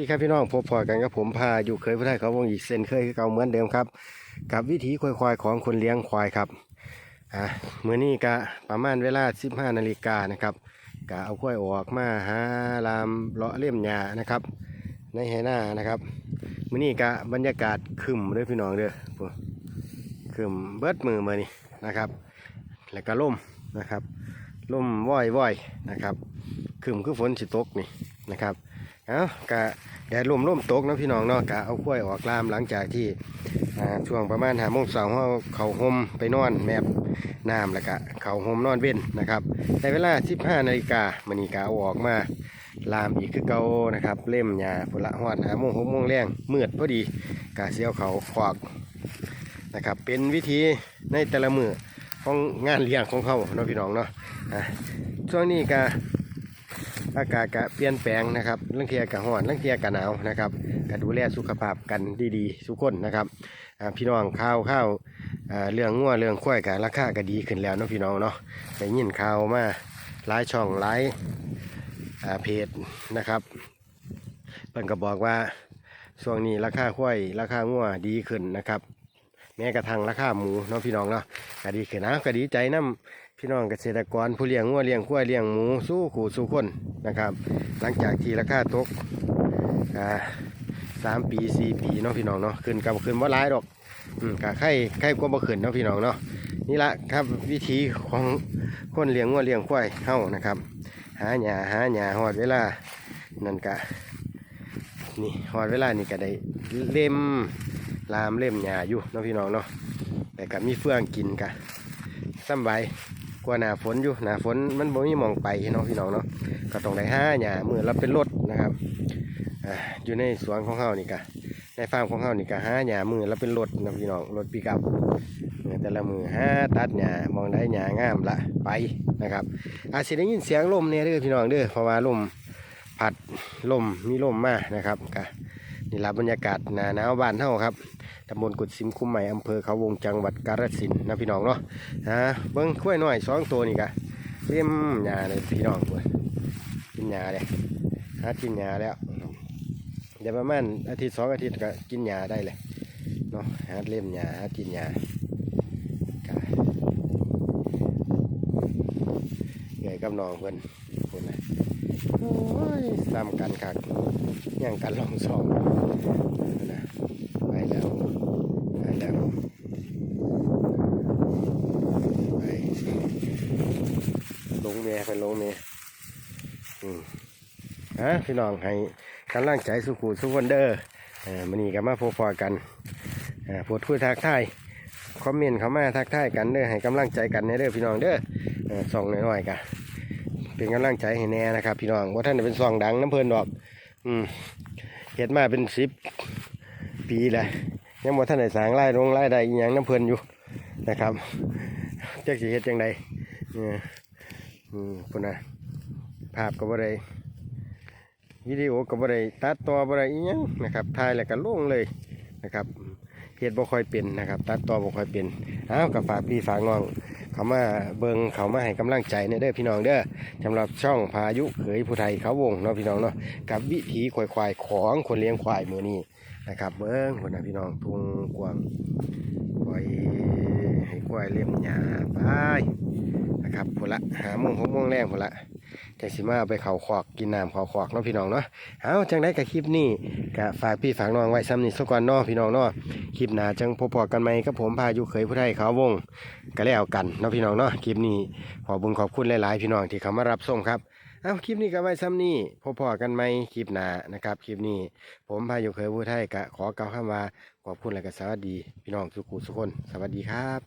ดีครับพี่น้องพบพอกันกับผมพาอยู่เคยผู้ไทยเขาวงอีกเส้นเคยเก่าเหมือนเดิมครับ กับวิถีควายควายของคนเลี้ยงควายครับอ่ามื้อนี้ก็ประมาณเวลา 15นาฬิกานะครับก็เอาควายออกมาหาลามเลาะเลี่ยมหญ้านะครับในไหหน้านะครับมื้อนี้ก็บรรยากาศคึมเด้อพี่น้องเด้อคึมเบิดมือมื้อนี้นะครับ แล้วก็ล่มนะครับล่มว่อยว่อยๆนะครับคึมคือฝนสิตกนี่นะครับ เอากะแดดลมลมตกนะพี่น้องเนาะกะเอากล้วยออกลามหลังจากที่ช่วงประมาณหาโมงสองเขาเขาห่มไปนอนแมบน้ำแล้วก็เขาห่มนอนเว้นนะครับในเวลา 15นาฬิกามันนี่กะเอาออกมาลามอีกคือเก่านะครับ เล่มหญ้าผละหอดหาโมงหกโมงแรงมืดพอดีกะเสียวเขาขวากนะครับ เป็นวิธีในแต่ละมือของงานเลี้ยงของเขาเนาะพี่น้องเนาะช่วงนี้กะ อากาศก็เปลี่ยนแปลงนะครับเรื่องเทียกับร้อนเรื่องเทียกับหนาวนะครับก็ดูแลสุขภาพกันดีๆทุกคนนะครับพี่น้องข้าวข้าวเรื่องงัวเรื่องข้วยกับราคาก็ดีขึ้นแล้วนะพี่น้องเนาะได้ยินข่าวมาหลายช่องหลายอ่เพจนะครับเพิ่นก็บอกว่าช่วงนี้ราคาข้วยราคางัวดีขึ้นนะครับ แม้กระทั่งราคาหมูเนาะพี่น้องเนาะก็ดีขึ้นนะก็ดีใจน้ำพี่น้องเกษตรกรผู้เลี้ยงงัวเลี้ยงควายเลี้ยงหมูสู้ขู่สู้คนนะครับ หลังจากที่ราคาตกอ่าสามปีสี่ปีเนาะพี่น้องเนาะขึ้นกับขึ้นว่าร้ายดอกอืมกะไข่ไข่ก็บ่ขึ้นเนาะพี่น้องเนาะนี่ละครับวิธีของคนเลี้ยงงัวเลี้ยงควายเฮานะครับ หาหญ้าหาหญ้าหอดเวลานั่นกะนี่หอดเวลานี่ก็ได้เล่ม ลามเล่มหญ้าอยู่เนาะพี่น้องเนาะแต่ก็มีเฟื่องกินกะสำบายกว่าหนาฝนอยู่หนาฝนมันบ่มีมองไปเนาะพี่น้องเนาะก็ต้องได้ห้าหญ้ามือเราเป็นรถนะครับอยู่ในสวนของเฮานี่กะในฟาร์มของเฮานี่กะห้าหญ้ามือเราเป็นรถนะพี่น้องรถปีกับแต่ละมือห้าตัดหญ้ามองได้หญ้างามละไปนะครับ อาจสิได้ยินเสียงลมเนี่ยเด้อพี่น้องเด้อเพราะว่าลมพัดลมมีลมมานะครับกะ นี่ละบรรยากาศหนาหนาวบ้านเฮาครับตำบลกุดซิมคุ้มใหม่อำเภอเขาวงจังหวัดกาฬสินธุ์นะพี่น้องเนาะฮะเบิ้งกล้วยน้อยสองตัวนี่กะเลี้ยมหญ้าเลยพี่น้องเว้ยกินหญ้าเลยหากินหญ้าแล้วเดี๋ยวประมาณอาทิตย์สองอาทิตย์ก็กินหญ้าได้เลยเนาะหาเล่มหญ้าหากินหญ้า เหนื่อยกับน้องเพิ่นคนนะโอ้ยซ้ำกันคักย่างกันลองสองนะไปแล้วไปแล้วไปลงเมียไปลงเมียอืมฮะพี่น้องให้กำลังใจสุขุสุขวันเดอร์เอ่อมันนี่ก็มาพบพอกันเอ่อพูดคุยทักทายคอมเมนต์เข้ามาทักทายกันเด้อให้กำลังใจกันในเด้อพี่น้องเด้อ เอ่อส่องน้อยๆกันเป็นกำลังใจให้แน่นะครับ พี่น้องว่าท่านเป็นซองดังน้ำเพลินดอก อืมเห็ดมาเป็นสิบปีแล้วยังบ่ท่านได้สางรายลงรายได้อีหยังน้ำเพลินอยู่นะครับจักสิเฮ็ดจังใดเนี่ยอืมพุ่นน่ะภาพก็บ่ได้วิดีโอก็บ่ได้ตัดต่อบ่ได้อีหยังนะครับถ่ายแล้วก็ลงเลยนะครับเฮ็ดบ่ค่อยเป็นนะครับ ตัดต่อบ่ค่อยเป็นอ้าวก็ฝากพี่ฝากน้อง เขามาเบิงเขามาให้กำลังใจเนี่ยเด้อพี่น้องเด้อสำหรับช่องพายุเขยผู้ไทยเขาวงเนาะพี่น้องเนาะกับวิถีควายควายของคนเลี้ยงควายมือนี้นะครับเบิ้งคนนะพี่น้องทุ่งกวางควายให้ควายเลี้ยงหญ้าไปนะครับพนละหาโมงหกโมงแรงพนละ แต่สิมาเอาไปเขาขอกกินน้ำเขาขอกเนาะพี่น้องเนาะเอาจังได้กับคลิปนี้ก็ฝากพี่ฝากน้องไว้ซ้ำนี่สักก่อนเนาะพี่น้องเนาะคลิปหน้าจังพบพอกันไหมกับผมพายุเขยผู้ไทยเขาวงก็แล้วกันเนาะพี่น้องเนาะคลิปนี้ขอบุญขอบคุณหลายๆ พี่น้องที่เข้ามารับชมครับเอาคลิปนี้ก็ไว้ซ้ำนี้พบพอกันไหมคลิปหน้านะครับคลิปนี้ ผมพายุเคยพูดไทยกะขอกล่าวคำว่าขอบคุณและก็สวัสดี พี่น้องทุกคนทุกคน สวัสดีครับ